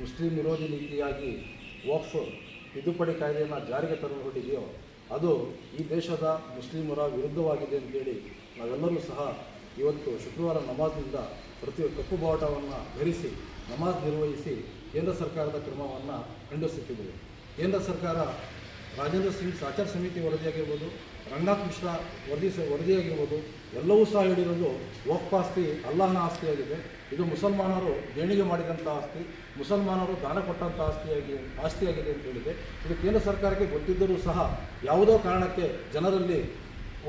Muslim ವಿರೋಧಿ ನೀತಿಯಾಗಿ ವಕ್ಫ್, ತಿದ್ದುಪಡಿ ಕಾಯ್ದೆಯನ್ನು ಜಾರಿಗೆ ತರಲು ಹೊರಟಿದೆಯೋ ಅದು ಈ ದೇಶದ ಮುಸ್ಲಿಮರ ವಿರುದ್ಧವಾಗಿದೆ ಅಂತೇಳಿ ನಾವೆಲ್ಲರೂ ಸಹ ಇವತ್ತು ಶುಕ್ರವಾರ ನಮಾಜ್ನಿಂದ ಪ್ರತಿ ಕಪ್ಪು ಬಾವುಟವನ್ನು ಧರಿಸಿ, ನಮಾಜ್ ನಿರ್ವಹಿಸಿ ಕೇಂದ್ರ ಸರ್ಕಾರದ ಕ್ರಮವನ್ನು ಖಂಡಿಸುತ್ತಿದ್ದೇವೆ. ಕೇಂದ್ರ ಸರ್ಕಾರ ರಾಜೇಂದ್ರ ಸಿಂಗ್ ಸಾಚಾರ್ ಸಮಿತಿ ವರದಿಯಾಗಿರ್ಬೋದು, ರಂಗನಾಥ್ ಮಿಶ್ರಾ ವರದಿ ವರದಿಯಾಗಿರ್ಬೋದು, ಎಲ್ಲವೂ ಸಹ ಹೇಳಿರೋದು ವಕ್ಫ್ ಆಸ್ತಿ, ಅಲ್ಲಾಹನ ಆಸ್ತಿಯಾಗಿದೆ. ಇದು ಮುಸಲ್ಮಾನರು ದೇಣಿಗೆ ಮಾಡಿದಂಥ ಆಸ್ತಿ, ಮುಸಲ್ಮಾನರು ದಾನ ಕೊಟ್ಟಂಥ ಆಸ್ತಿಯಾಗಿ ಆಸ್ತಿಯಾಗಿದೆ ಅಂತ ಹೇಳಿದೆ. ಇದು ಕೇಂದ್ರ ಸರ್ಕಾರಕ್ಕೆ ಗೊತ್ತಿದ್ದರೂ ಸಹ ಯಾವುದೋ ಕಾರಣಕ್ಕೆ ಜನರಲ್ಲಿ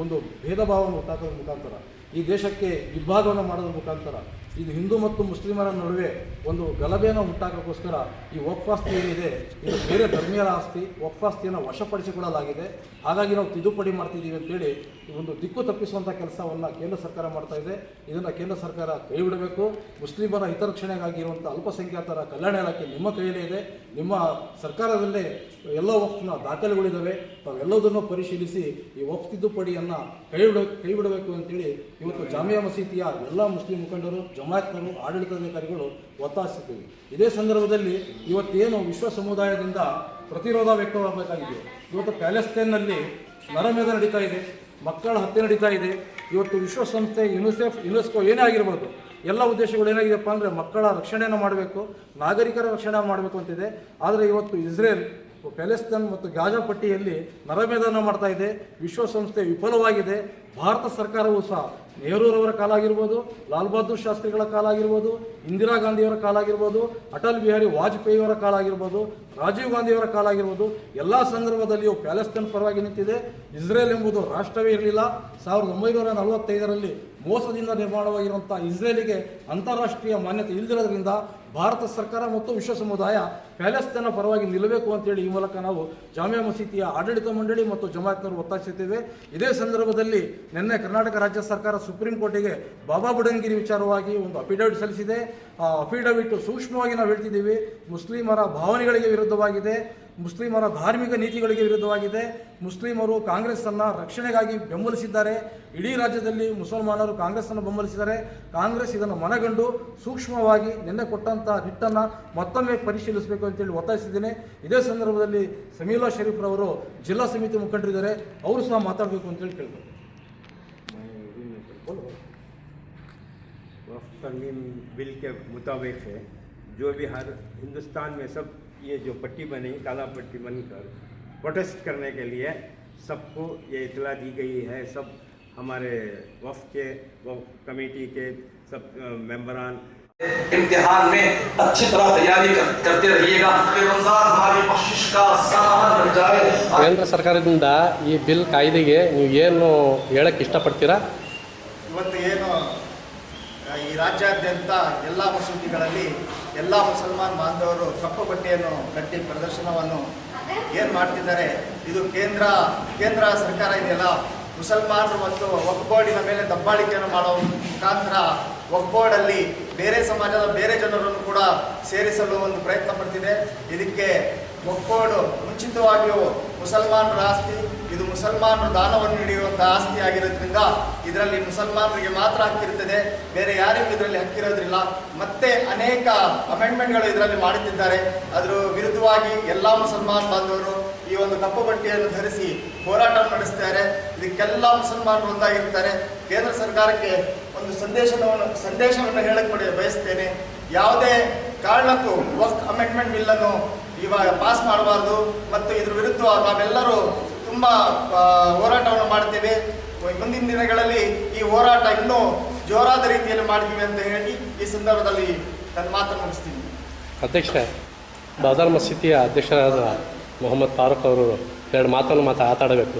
ಒಂದು ಭೇದ ಭಾವವನ್ನು ಉಂಟಾಕೋದ್ರ ಮುಖಾಂತರ, ಈ ದೇಶಕ್ಕೆ ವಿಭಾಗವನ್ನು ಮಾಡೋದ್ರ ಮುಖಾಂತರ ಇದು ಹಿಂದೂ ಮತ್ತು ಮುಸ್ಲಿಮರ ನಡುವೆ ಒಂದು ಗಲಭೆಯನ್ನು ಉಂಟಾಗೋಕ್ಕೋಸ್ಕರ ಈ ಆಸ್ತಿ ಏನಿದೆ, ಇದು ಬೇರೆ ಧರ್ಮೀಯರ ಆಸ್ತಿ ವಕ್ಫ್ ಆಸ್ತಿಯನ್ನು ವಶಪಡಿಸಿಕೊಳ್ಳಲಾಗಿದೆ. ಹಾಗಾಗಿ ನಾವು ತಿದ್ದುಪಡಿ ಮಾಡ್ತಿದ್ದೀವಿ ಅಂತೇಳಿ ಒಂದು ದಿಕ್ಕು ತಪ್ಪಿಸುವಂಥ ಕೆಲಸವನ್ನು ಕೇಂದ್ರ ಸರ್ಕಾರ ಮಾಡ್ತಾ ಇದೆ. ಇದನ್ನು ಕೇಂದ್ರ ಸರ್ಕಾರ ಕೈ ಬಿಡಬೇಕು. ಮುಸ್ಲಿಮರ ಹಿತರಕ್ಷಣೆಗಾಗಿ ಇರುವಂಥ ಅಲ್ಪಸಂಖ್ಯಾತರ ಕಲ್ಯಾಣ ಇಲಾಖೆ ನಿಮ್ಮ ಕೈಯಲ್ಲೇ ಇದೆ. ನಿಮ್ಮ ಸರ್ಕಾರದಲ್ಲೇ ಎಲ್ಲ ವಕ್ಫ್ನ ದಾಖಲೆಗಳಿದ್ದಾವೆ ತಾವೆಲ್ಲದನ್ನು ಪರಿಶೀಲಿಸಿ ಈ ವಕ್ಫ್ ತಿದ್ದುಪಡಿಯನ್ನು ಕೈ ಬಿಡ, ಕೈ ಬಿಡಬೇಕು ಅಂತೇಳಿ ಇವತ್ತು ಜಾಮಿಯಾ ಮಸೀದಿಯ ಎಲ್ಲ ಮುಸ್ಲಿಂ ಮುಖಂಡರು ಜಮಾಯತ್ನರು ಆಡಳಿತಾಧಿಕಾರಿಗಳು ಒತ್ತಾಯಿಸುತ್ತೀವಿ. ಇದೇ ಸಂದರ್ಭದಲ್ಲಿ ಇವತ್ತೇನು ವಿಶ್ವ ಸಮುದಾಯದಿಂದ ಪ್ರತಿರೋಧ ವ್ಯಕ್ತವಾಗಬೇಕಾಗಿದೆ ಇವತ್ತು ಪ್ಯಾಲೆಸ್ತೇನ್ನಲ್ಲಿ ನರಮೇಧ ನಡೀತಾ ಇದೆ, ಮಕ್ಕಳ ಹತ್ಯೆ ನಡೀತಾ ಇದೆ, ಇವತ್ತು ವಿಶ್ವಸಂಸ್ಥೆ, ಯುನಿಸೆಫ್, ಯುನೆಸ್ಕೋ ಏನೇ ಆಗಿರ್ಬೋದು, ಎಲ್ಲ ಉದ್ದೇಶಗಳು ಏನಾಗಿದೆಯಪ್ಪ ಅಂದರೆ ಮಕ್ಕಳ ರಕ್ಷಣೆಯನ್ನು ಮಾಡಬೇಕು, ನಾಗರಿಕರ ರಕ್ಷಣೆ ಮಾಡಬೇಕು ಅಂತಿದೆ. ಆದರೆ ಇವತ್ತು ಇಸ್ರೇಲ್, ಪ್ಯಾಲೆಸ್ತೇನ್ ಮತ್ತು ಗಾಜಾ ಪಟ್ಟಿಯಲ್ಲಿ ನರಮೇಧನ ಮಾಡ್ತಾ ಇದೆ. ವಿಶ್ವಸಂಸ್ಥೆ ವಿಫಲವಾಗಿದೆ. ಭಾರತ ಸರ್ಕಾರವೂ ಸಹ ನೆಹರೂರವರ ಕಾಲ ಆಗಿರ್ಬೋದು, ಲಾಲ್ ಬಹದ್ದೂರ್ ಶಾಸ್ತ್ರಿಗಳ ಕಾಲ ಆಗಿರ್ಬೋದು, ಇಂದಿರಾ ಗಾಂಧಿಯವರ ಕಾಲ ಆಗಿರ್ಬೋದು, ಅಟಲ್ ಬಿಹಾರಿ ವಾಜಪೇಯಿಯವರ ಕಾಲ ಆಗಿರ್ಬೋದು, ರಾಜೀವ್ ಗಾಂಧಿಯವರ ಕಾಲ ಆಗಿರ್ಬೋದು, ಎಲ್ಲ ಸಂದರ್ಭದಲ್ಲಿಯೂ ಪ್ಯಾಲೆಸ್ತೇನ್ ಪರವಾಗಿ ನಿಂತಿದೆ. ಇಸ್ರೇಲ್ ಎಂಬುದು ರಾಷ್ಟ್ರವೇ ಇರಲಿಲ್ಲ. ಸಾವಿರದ ಒಂಬೈನೂರ ನಲವತ್ತೈದರಲ್ಲಿ ಮೋಸದಿಂದ ನಿರ್ಮಾಣವಾಗಿರುವಂಥ ಇಸ್ರೇಲಿಗೆ ಅಂತಾರಾಷ್ಟ್ರೀಯ ಮಾನ್ಯತೆ ಇಲ್ಲದಿರೋದ್ರಿಂದ ಭಾರತ ಸರ್ಕಾರ ಮತ್ತು ವಿಶ್ವ ಸಮುದಾಯ ಪ್ಯಾಲೆಸ್ತೇನ ಪರವಾಗಿ ನಿಲ್ಲಬೇಕು ಅಂತೇಳಿ ಈ ಮೂಲಕ ನಾವು ಜಾಮಿಯಾ ಮಸೀದಿಯ ಆಡಳಿತ ಮಂಡಳಿ ಮತ್ತು ಜಮಾಯತ್ನವರು ಒತ್ತಾಯಿಸುತ್ತೇವೆ ಇದೇ ಸಂದರ್ಭದಲ್ಲಿ ನಿನ್ನೆ ಕರ್ನಾಟಕ ರಾಜ್ಯ ಸರ್ಕಾರ ಸುಪ್ರೀಂ ಕೋರ್ಟಿಗೆ ಬಾಬಾ ಬುಡನ್ಗಿರಿ ವಿಚಾರವಾಗಿ ಒಂದು ಅಫಿಡವಿಟ್ ಸಲ್ಲಿಸಿದೆ. ಆ ಅಫಿಡವಿಟ್ ಸೂಕ್ಷ್ಮವಾಗಿ ನಾವು ಹೇಳ್ತಿದ್ದೀವಿ. ಮುಸ್ಲಿಮರ ಭಾವನೆಗಳಿಗೆ ವಿರುದ್ಧವಾಗಿದೆ. ಮುಸ್ಲಿಮರ ಧಾರ್ಮಿಕ ನೀತಿಗಳಿಗೆ ವಿರುದ್ಧವಾಗಿದೆ. ಮುಸ್ಲಿಮರು ಕಾಂಗ್ರೆಸ್ಸನ್ನು ರಕ್ಷಣೆಗಾಗಿ ಬೆಂಬಲಿಸಿದ್ದಾರೆ. ಇಡೀ ರಾಜ್ಯದಲ್ಲಿ ಮುಸಲ್ಮಾನರು ಕಾಂಗ್ರೆಸ್ಸನ್ನು ಬೆಂಬಲಿಸಿದ್ದಾರೆ. ಕಾಂಗ್ರೆಸ್ ಇದನ್ನು ಮನಗಂಡು ಸೂಕ್ಷ್ಮವಾಗಿ ನಿನ್ನೆ ಕೊಟ್ಟಂಥ ರಿಟ್ಟನ್ನು ಮತ್ತೊಮ್ಮೆ ಪರಿಶೀಲಿಸಬೇಕು ಅಂತೇಳಿ ಒತ್ತಾಯಿಸಿದ್ದೇನೆ. ಇದೇ ಸಂದರ್ಭದಲ್ಲಿ ಸಮೀಲಾ ಶರೀಫ್ರವರು ಜಿಲ್ಲಾ ಸಮಿತಿ ಮುಖಂಡರಿದ್ದಾರೆ. ಅವರು ಸಹ ಮಾತಾಡಬೇಕು ಅಂತೇಳಿ ಕೇಳ್ಬೋದು ترمیم بل کے مطابق ہے۔ جو بھی ہر ہندوستان میں سب یہ جو پٹی بنی کالا پٹی بن کر پروٹیسٹ کرنے کے لیے سب کو یہ اطلاع دی گئی ہے۔ سب ہمارے وف کے وف کمیٹی کے سب ممبران۔ امتحان میں اچھی طرح تیاری کرتے رہیے گا۔ کیندر سرکار ಈ یہ ಕಾಯ್ದೆಗೆ ನೀವು ಏನು ಹೇಳಕ್ಕೆ ಇಷ್ಟಪಡ್ತೀರಾ? ರಾಜ್ಯಾದ್ಯಂತ ಎಲ್ಲ ಮಸೂದಿಗಳಲ್ಲಿ ಎಲ್ಲ ಮುಸಲ್ಮಾನ್ ಬಾಂಧವರು ಕಪ್ಪು ಬಟ್ಟೆಯನ್ನು ಕಟ್ಟಿ ಪ್ರದರ್ಶನವನ್ನು ಏನು ಮಾಡ್ತಿದ್ದಾರೆ? ಇದು ಕೇಂದ್ರ ಕೇಂದ್ರ ಸರ್ಕಾರ ಇದೆಯಲ್ಲ? ಮುಸಲ್ಮಾನರು ಮತ್ತು ವಕ್ಫ್ ಬೋರ್ಡಿನ ಮೇಲೆ ದಬ್ಬಾಳಿಕೆಯನ್ನು ಮಾಡೋ ಮುಖಾಂತರ ವಕ್ಫ್ ಬೋರ್ಡಲ್ಲಿ ಬೇರೆ ಸಮಾಜದ ಬೇರೆ ಜನರನ್ನು ಕೂಡ ಸೇರಿಸಲು ಒಂದು ಪ್ರಯತ್ನ ಪಡ್ತಿದೆ. ಇದಕ್ಕೆ ಬೋರ್ಡ್ ಮುಂಚಿತವಾಗಿಯೂ ಮುಸಲ್ಮಾನರ ಆಸ್ತಿ ಇದು ಮುಸಲ್ಮಾನರು ದಾನವನ್ನು ನೀಡಿರುವಂಥ ಆಸ್ತಿ ಆಗಿರೋದ್ರಿಂದ ಇದರಲ್ಲಿ ಮುಸಲ್ಮಾನರಿಗೆ ಮಾತ್ರ ಹಕ್ಕಿರುತ್ತದೆ ಬೇರೆ ಯಾರಿಗೂ ಇದರಲ್ಲಿ ಹಕ್ಕಿರೋದ್ರಿಲ್ಲ ಮತ್ತೆ ಅನೇಕ ಅಮೆಂಡ್ಮೆಂಟ್ಗಳು ಇದರಲ್ಲಿ ಮಾಡುತ್ತಿದ್ದಾರೆ. ಅದರ ವಿರುದ್ಧವಾಗಿ ಎಲ್ಲ ಮುಸಲ್ಮಾನ್ ಬಾಂಧವರು ಈ ಒಂದು ಕಪ್ಪು ಬಟ್ಟೆಯನ್ನು ಧರಿಸಿ ಹೋರಾಟ ನಡೆಸ್ತಾರೆ. ಇದಕ್ಕೆಲ್ಲ ಮುಸಲ್ಮಾನರು ಒಂದಾಗಿರ್ತಾರೆ. ಕೇಂದ್ರ ಸರ್ಕಾರಕ್ಕೆ ಒಂದು ಸಂದೇಶವನ್ನು ಸಂದೇಶವನ್ನು ಹೇಳಕ್ಕೆ ಬಯಸ್ತೇನೆ. ಯಾವುದೇ ಕಾರಣಕ್ಕೂ ವಕ್ ಅಮೆಂಡ್ಮೆಂಟ್ ಬಿಲ್ಲನ್ನು ಇವಾಗ ಪಾಸ್ ಮಾಡಬಾರ್ದು. ಮತ್ತು ಇದ್ರ ವಿರುದ್ಧ ನಾವೆಲ್ಲರೂ ತುಂಬ ಹೋರಾಟವನ್ನು ಮಾಡ್ತೇವೆ. ಮುಂದಿನ ದಿನಗಳಲ್ಲಿ ಈ ಹೋರಾಟ ಇನ್ನೂ ಜೋರಾದ ರೀತಿಯಲ್ಲಿ ಮಾಡ್ತೀವಿ ಅಂತ ಹೇಳಿ ಈ ಸಂದರ್ಭದಲ್ಲಿ ನನ್ನ ಮಾತನ್ನು ಮುಗಿಸ್ತೀನಿ. ಅಧ್ಯಕ್ಷ ಬಾದಾರ್ ಮಸೀದಿಯ ಅಧ್ಯಕ್ಷರಾದ ಮೊಹಮ್ಮದ್ ತಾರಕ್ ಅವರು ಎರಡು ಮಾತನ್ನು ಮಾತು ಆತಾಡಬೇಕು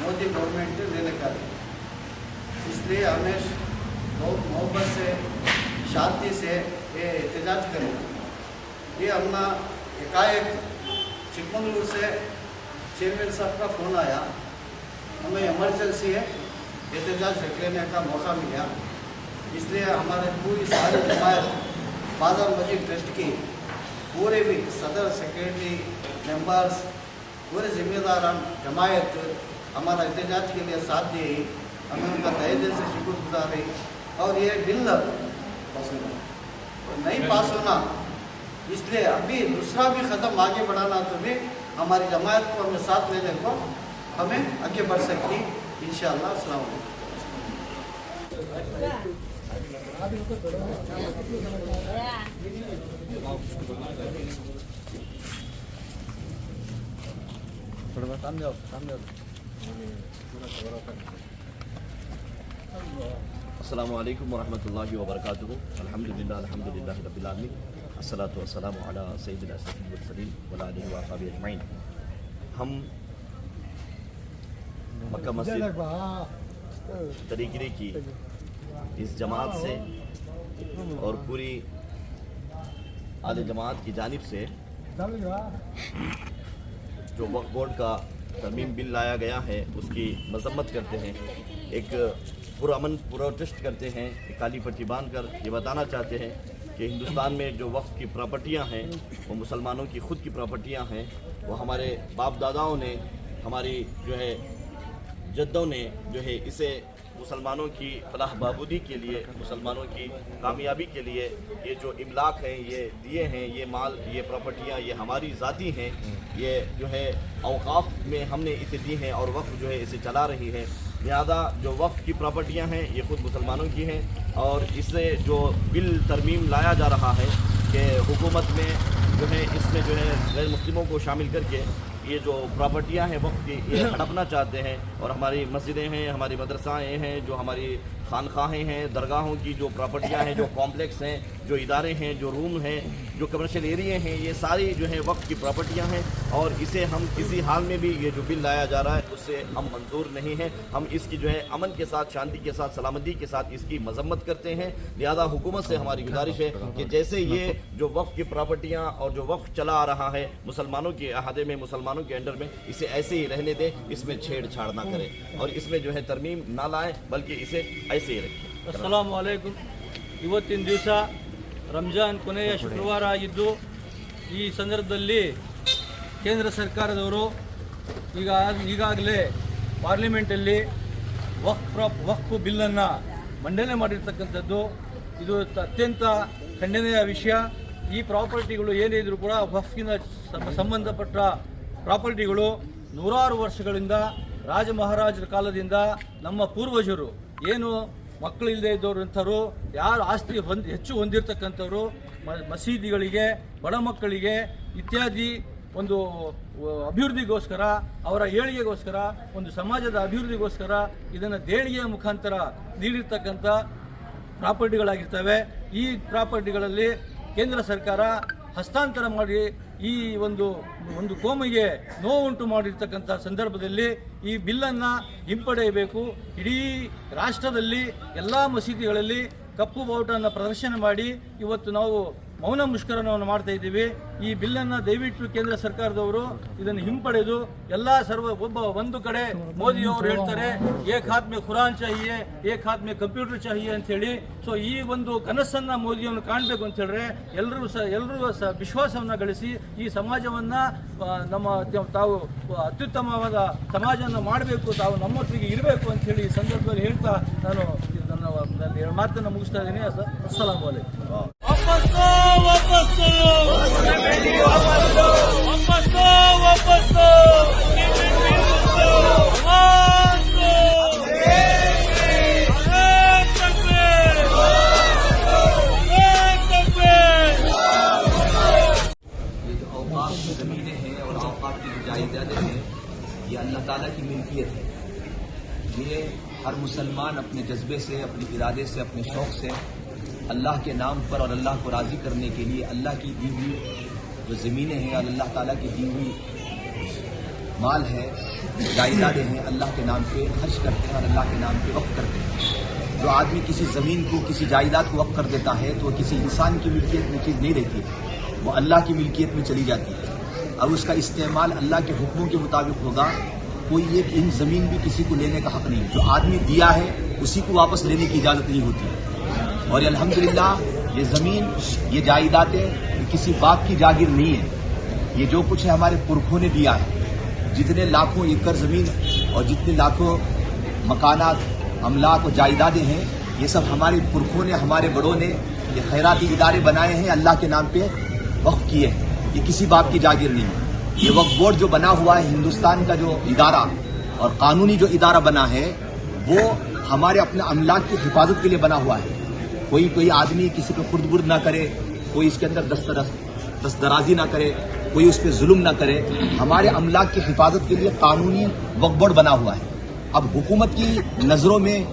مودی گورنمنٹ نے لے رکھا تھا۔ اس لیے ہمیں بہت محبت سے، شانتی سے یہ احتجاج کریں۔ یہ ہمنا ایک چکمنگلور سے چیئرمین صاحب کا فون آیا۔ ہمیں ایمرجنسی ہے، احتجاج لینے کا موقع ملا اس لیے ہمارے پوری ساری جماعت بازار مسجد ٹرسٹ کی پورے بھی صدر سیکریٹری ممبرس پورے ذمہ داران، جماعت ہمارا احتجاج کے لیے ساتھ دیے ہمیں ان کا تہہ دل سے شکر گزار ہے اور یہ بل پاس ہونا نہیں جی۔ پاس ہونا اس لیے ابھی دوسرا بھی قدم آگے بڑھانا تو بھی ہماری جماعت کو ہمیں ساتھ لینے کو ہمیں آگے بڑھ سکتی۔ انشاءاللہ السلام علیکم۔ السلام علیکم ورحمۃ اللہ وبرکاتہ۔ الحمد للہ الحمد للہ رب العالمین۔ الصلاۃ والسلام علی سید الاسد السلیم ولاء وصحاب اجمعین۔ ہم مکہ مسجد طریقے کی اس جماعت سے اور پوری آل جماعت کی جانب سے جو وقف بورڈ کا ترمیم بل لایا گیا ہے، اس کی مذمت کرتے ہیں۔ ایک پرامن پروٹیسٹ کرتے ہیں کالی پٹی باندھ کر یہ بتانا چاہتے ہیں کہ ہندوستان میں جو وقت کی پراپرٹیاں ہیں، وہ مسلمانوں کی خود کی پراپرٹیاں ہیں۔ وہ ہمارے باپ داداؤں نے، ہماری جو ہے جدوں نے جو ہے اسے مسلمانوں کی فلاح بہبودی کے لیے، مسلمانوں کی کامیابی کے لیے یہ جو املاک ہیں، یہ دیے ہیں، یہ مال، یہ پراپرٹیاں یہ ہماری ذاتی ہیں، یہ جو ہے اوقاف میں ہم نے اسے دی ہیں اور وقف جو ہے اسے چلا رہی ہے لہذا جو وقف کی پراپرٹیاں ہیں، یہ خود مسلمانوں کی ہیں اور اس سے جو بل ترمیم لایا جا رہا ہے کہ حکومت میں جو ہے اس میں جو ہے غیر مسلموں کو شامل کر کے یہ جو پراپرٹیاں ہیں وقت کی، یہ ہڑپنا چاہتے ہیں اور ہماری مسجدیں ہیں، ہماری مدرسائیں ہیں، جو ہماری خانخواہیں ہیں، درگاہوں کی جو پراپرٹیاں ہیں، جو کمپلیکس ہیں، جو ادارے ہیں، جو روم ہیں، جو کمرشل ایریے ہیں، یہ ساری جو ہیں وقت کی پراپرٹیاں ہیں اور اسے ہم کسی حال میں بھی یہ جو بل لایا جا رہا ہے سے ہم منظور نہیں ہیں ہم اس کی جو ہے امن کے ساتھ شانتی کے ساتھ سلامتی کے ساتھ اس کی مذمت کرتے ہیں لہذا حکومت سے ہماری گزارش ہے کہ جیسے یہ جو وقف کی پراپرٹیاں اور جو وقف چلا آ رہا ہے مسلمانوں کے احاطے میں مسلمانوں کے انڈر میں اسے ایسے ہی رہنے دیں اس میں چھیڑ چھاڑ نہ کریں اور اس میں جو ہے ترمیم نہ لائیں بلکہ اسے ایسے ہی رکھیں ಅಸ್ಸಲಾಮು ಅಲೈಕುಂ ಇವತ್ತಿನ ದಿವಸ ರಂಜಾನ್ ಕೊನೆಯ ಶುಕ್ರವಾರ ಆಗಿದ್ದು ಈ ಸಂದರ್ಭದಲ್ಲಿ ಕೇಂದ್ರ ಸರ್ಕಾರದವರು ಈಗ ಈಗಾಗಲೇ ಪಾರ್ಲಿಮೆಂಟಲ್ಲಿ ವಕ್ ಪ್ರಾಪ್ ವಕ್ಫ್ ಬಿಲ್ಲನ್ನು ಮಂಡನೆ ಮಾಡಿರ್ತಕ್ಕಂಥದ್ದು, ಇದು ಅತ್ಯಂತ ಖಂಡನೀಯ ವಿಷಯ. ಈ ಪ್ರಾಪರ್ಟಿಗಳು ಏನೇ ಇದ್ರೂ ಕೂಡ ಸಂ- ಸಂಬಂಧಪಟ್ಟ ಪ್ರಾಪರ್ಟಿಗಳು ನೂರಾರು ವರ್ಷಗಳಿಂದ ರಾಜ ಮಹಾರಾಜರ ಕಾಲದಿಂದ ನಮ್ಮ ಪೂರ್ವಜರು, ಏನು ಮಕ್ಕಳು ಇಲ್ಲದೆ ಇದ್ದವ್ರಂಥವ್ರು ಯಾರು ಆಸ್ತಿ ಹೊಂದ್, ಹೆಚ್ಚು ಹೊಂದಿರತಕ್ಕಂಥವ್ರು ಮಸೀದಿಗಳಿಗೆ, ಬಡ ಮಕ್ಕಳಿಗೆ ಇತ್ಯಾದಿ ಒಂದು ಅಭಿವೃದ್ಧಿಗೋಸ್ಕರ, ಅವರ ಏಳಿಗೆಗೋಸ್ಕರ, ಒಂದು ಸಮಾಜದ ಅಭಿವೃದ್ಧಿಗೋಸ್ಕರ ಇದನ್ನು ದೇಣಿಗೆಯ ಮುಖಾಂತರ ನೀಡಿರ್ತಕ್ಕಂಥ ಪ್ರಾಪರ್ಟಿಗಳಾಗಿರ್ತವೆ. ಈ ಪ್ರಾಪರ್ಟಿಗಳಲ್ಲಿ ಕೇಂದ್ರ ಸರ್ಕಾರ ಹಸ್ತಾಂತರ ಮಾಡಿ ಈ ಒಂದು ಒಂದು ಕೋಮಿಗೆ ನೋವುಂಟು ಮಾಡಿರ್ತಕ್ಕಂಥ ಸಂದರ್ಭದಲ್ಲಿ ಈ ಬಿಲ್ಲನ್ನು ಹಿಂಪಡೆಯಬೇಕು. ಇಡೀ ರಾಷ್ಟ್ರದಲ್ಲಿ ಎಲ್ಲ ಮಸೀದಿಗಳಲ್ಲಿ ಕಪ್ಪು ಬಾವುಟನ್ನು ಪ್ರದರ್ಶನ ಮಾಡಿ ಇವತ್ತು ನಾವು ಮೌನ ಮುಷ್ಕರವನ್ನು ಮಾಡ್ತಾ ಇದ್ದೀವಿ. ಈ ಬಿಲ್ಲನ್ನು ದಯವಿಟ್ಟು ಕೇಂದ್ರ ಸರ್ಕಾರದವರು ಇದನ್ನು ಹಿಂಪಡೆದು ಎಲ್ಲ ಸರ್ವ ಒಬ್ಬ ಒಂದು ಕಡೆ ಮೋದಿಯವರು ಹೇಳ್ತಾರೆ ಏಕ್ ಖುರಾನ್ ಚಾಹಿಯೆ ಏಕ್ ಕಂಪ್ಯೂಟರ್ ಚಾಹಿಯೆ ಅಂತ ಹೇಳಿ. ಸೊ ಈ ಒಂದು ಕನಸನ್ನು ಮೋದಿಯನ್ನು ಕಾಣಬೇಕು ಅಂತ ಹೇಳಿದ್ರೆ ಎಲ್ಲರೂ ಸಹ ಎಲ್ಲರೂ ಸಹ ವಿಶ್ವಾಸವನ್ನು ಗಳಿಸಿ ಈ ಸಮಾಜವನ್ನ ನಮ್ಮ ತಾವು ಅತ್ಯುತ್ತಮವಾದ ಸಮಾಜವನ್ನು ಮಾಡಬೇಕು, ತಾವು ನಮ್ಮೊಟ್ಟಿಗೆ ಇರಬೇಕು ಅಂತ ಹೇಳಿ ಈ ಸಂದರ್ಭದಲ್ಲಿ ಹೇಳ್ತಾ ನಾನು ನನ್ನ ಮಾತನ್ನು ಮುಗಿಸ್ತಾ ಇದ್ದೀನಿ. ಅಸ- مسلمان اپنے جذبے سے، اپنے ارادے سے، اپنے شوق سے اللہ کے نام پر اور اللہ کو راضی کرنے کے لیے اللہ کی دی ہوئی جو زمینیں ہیں اور اللہ تعالیٰ کی دی ہوئی مال ہے، جائیدادیں ہیں، اللہ کے نام پہ خرچ کرتے ہیں اور اللہ کے نام پہ وقف کرتے ہیں۔ جو آدمی کسی زمین کو، کسی جائیداد کو وقف کر دیتا ہے تو وہ کسی انسان کی ملکیت میں چیز نہیں رہتی وہ اللہ کی ملکیت میں چلی جاتی ہے۔ اب اس کا استعمال اللہ کے حکموں کے مطابق ہوگا۔ کوئی ایک ان زمین بھی کسی کو لینے کا حق نہیں۔ جو آدمی دیا ہے، اسی کو واپس لینے کی اجازت نہیں ہوتی۔ اور الحمدللہ، یہ زمین، یہ جائیدادیں کسی باپ کی جاگیر نہیں ہے یہ جو کچھ ہے ہمارے پرکھوں نے دیا ہے۔ جتنے لاکھوں ایکڑ زمین اور جتنے لاکھوں مکانات املاک اور جائیدادیں ہیں، یہ سب ہمارے پرکھوں نے، ہمارے بڑوں نے، یہ خیراتی ادارے بنائے ہیں، اللہ کے نام پہ وقف کیے ہیں۔ یہ کسی باپ کی جاگیر نہیں۔ ہے یہ وقت بورڈ جو بنا ہوا ہے ہندوستان کا جو ادارہ اور قانونی جو ادارہ بنا ہے، وہ ہمارے اپنے املاک کی حفاظت کے لیے بنا ہوا ہے۔ کوئی کوئی آدمی کسی پہ خرد برد نہ کرے، کوئی اس کے اندر دسترازی نہ کرے، کوئی اس پہ ظلم نہ کرے۔ ہمارے املاک کی حفاظت کے لیے قانونی وقت بورڈ بنا ہوا ہے۔ اب حکومت کی نظروں میں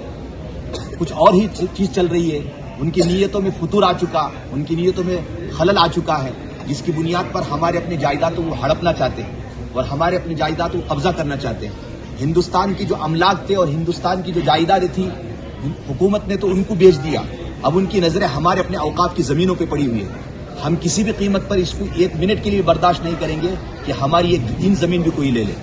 کچھ اور ہی چیز چل رہی ہے۔ ان کی نیتوں میں فطور آ چکا، ان کی نیتوں میں خلل آ چکا ہے۔ جس کی بنیاد پر ہمارے اپنے جائیدادوں کو ہڑپنا چاہتے ہیں اور ہمارے اپنے جائیدادوں کو قبضہ کرنا چاہتے ہیں۔ ہندوستان کی جو املاک تھے اور ہندوستان کی جو جائیدادیں تھیں، حکومت نے تو ان کو بیچ دیا۔ اب ان کی نظریں ہمارے اپنے اوقات کی زمینوں پہ پڑی ہوئی ہیں۔ ہم کسی بھی قیمت پر اس کو ایک منٹ کے لیے برداشت نہیں کریں گے کہ ہماری ایک دن زمین بھی کوئی لے لے۔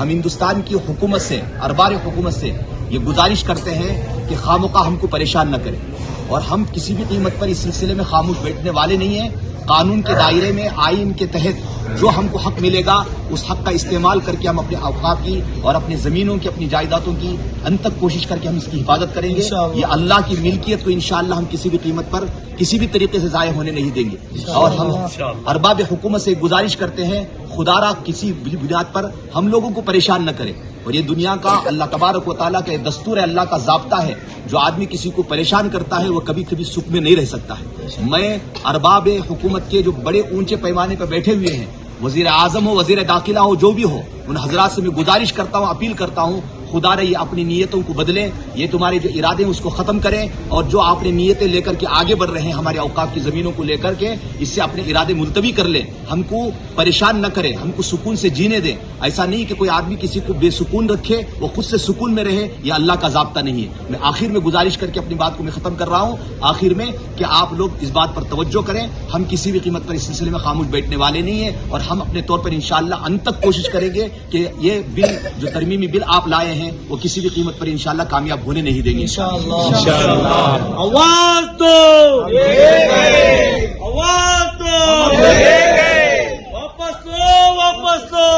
ہم ہندوستان کی حکومت سے، اربار حکومت سے یہ گزارش کرتے ہیں کہ خاموقہ ہم کو پریشان نہ کریں۔ اور ہم کسی بھی قیمت پر اس سلسلے میں خاموش بیٹھنے والے نہیں ہیں۔ قانون کے دائرے میں آئین کے تحت جو ہم کو حق ملے گا اس حق کا استعمال کر کے ہم اپنے اوقات کی اور اپنے زمینوں کی اپنی جائیدادوں کی ان تک کوشش کر کے ہم اس کی حفاظت کریں گے۔ یہ اللہ کی ملکیت کو انشاءاللہ ہم کسی بھی قیمت پر کسی بھی طریقے سے ضائع ہونے نہیں دیں گے۔ اور ہم ارباب حکومت سے گزارش کرتے ہیں خدا را کسی بنیاد پر ہم لوگوں کو پریشان نہ کرے۔ اور یہ دنیا کا اللہ تبارک و تعالیٰ کا دستور ہے اللہ کا ضابطہ ہے۔ جو آدمی کسی کو پریشان کرتا ہے، وہ کبھی کبھی سکھ میں نہیں رہ سکتا ہے۔ میں ارباب حکومت کے جو بڑے اونچے پیمانے پہ بیٹھے ہوئے ہیں، وزیر اعظم ہو، وزیر داخلہ ہو، جو بھی ہو، ان حضرات سے میں گزارش کرتا ہوں، اپیل کرتا ہوں خدا رہی، اپنی نیتوں کو بدلیں، یہ تمہارے جو ارادے ہیں، اس کو ختم کریں۔ اور جو آپ نے نیتیں لے کر کے آگے بڑھ رہے ہیں ہمارے اوقات کی زمینوں کو لے کر کے، اس سے اپنے ارادے ملتوی کر لیں۔ ہم کو پریشان نہ کریں، ہم کو سکون سے جینے دیں۔ ایسا نہیں کہ کوئی آدمی کسی کو بے سکون رکھے، وہ خود سے سکون میں رہے یہ اللہ کا ضابطہ نہیں ہے۔ میں آخر میں گزارش کر کے اپنی بات کو میں ختم کر رہا ہوں۔ آخر میں کہ آپ لوگ اس بات پر توجہ کریں، ہم کسی بھی قیمت پر اس سلسلے میں خاموش بیٹھنے والے نہیں ہیں۔ اور ہم اپنے طور پر انشاءاللہ ان تک کوشش کریں گے کہ یہ بل، جو ترمیمی بل آپ لائے ہیں ہیں وہ کسی بھی قیمت پر انشاءاللہ کامیاب ہونے نہیں دیں گے۔ آواز تو۔ آواز تو۔ واپس تو واپس لو۔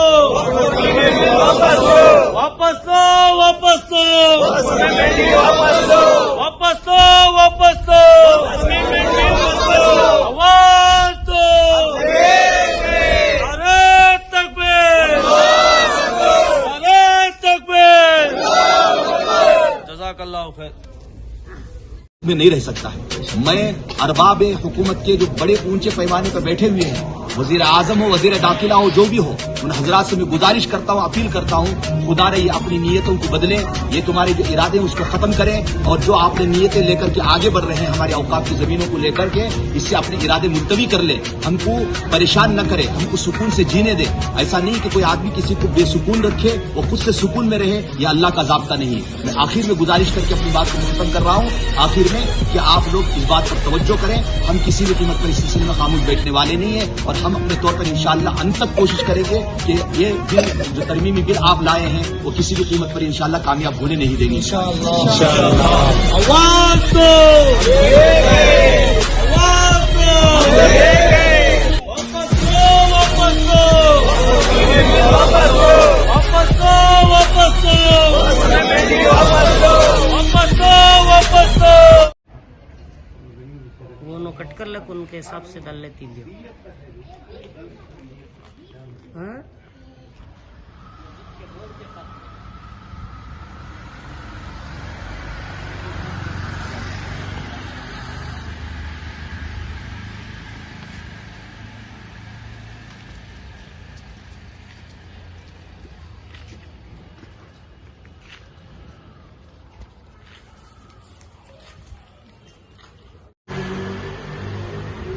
واپس لو واپس لو۔ واپس لو واپس لو۔ واپس لو واپس لو۔ میں نہیں رہ سکتا ہے۔ میں ارباب حکومت کے جو بڑے اونچے پیمانے پر بیٹھے ہوئے ہیں، وزیر اعظم ہو، وزیر داخلہ ہو، جو بھی ہو ان حضرات سے میں گزارش کرتا ہوں، اپیل کرتا ہوں خدا رہی یہ اپنی نیتوں کو بدلیں یہ تمہارے جو ارادے ہیں اس کو ختم کریں اور جو آپ نے نیتیں لے کر کے آگے بڑھ رہے ہیں ہمارے اوقات کی زمینوں کو لے کر کے اس سے اپنے ارادے ملتوی کر لیں ہم کو پریشان نہ کرے، ہم کو سکون سے جینے دے۔ ایسا نہیں کہ کوئی آدمی کسی کو بے سکون رکھے، وہ خود سے سکون میں رہے یہ اللہ کا ضابطہ نہیں میں آخر میں گزارش کر کے اپنی بات کو ختم کر رہا ہوں۔ آخر میں کہ آپ لوگ اس بات پر توجہ کریں۔ ہم کسی بھی قیمت پر اس سلسلے میں خاموش بیٹھنے والے نہیں ہیں اور ہم اپنے طور پر انشاءاللہ ان تک کوشش کریں گے کہ یہ بل جو ترمیمی بل آپ لائے ہیں وہ کسی بھی قیمت پر انشاءاللہ کامیاب ہونے نہیں دیں گے۔ وہ نو کٹ کر لک ان کے حساب سے ڈال لیتی دیو ¿Eh?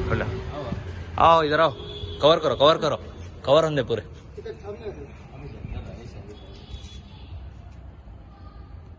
Hola. Ah, oh, hidrao. Cover coro, cover coro. Cover அந்த பொரு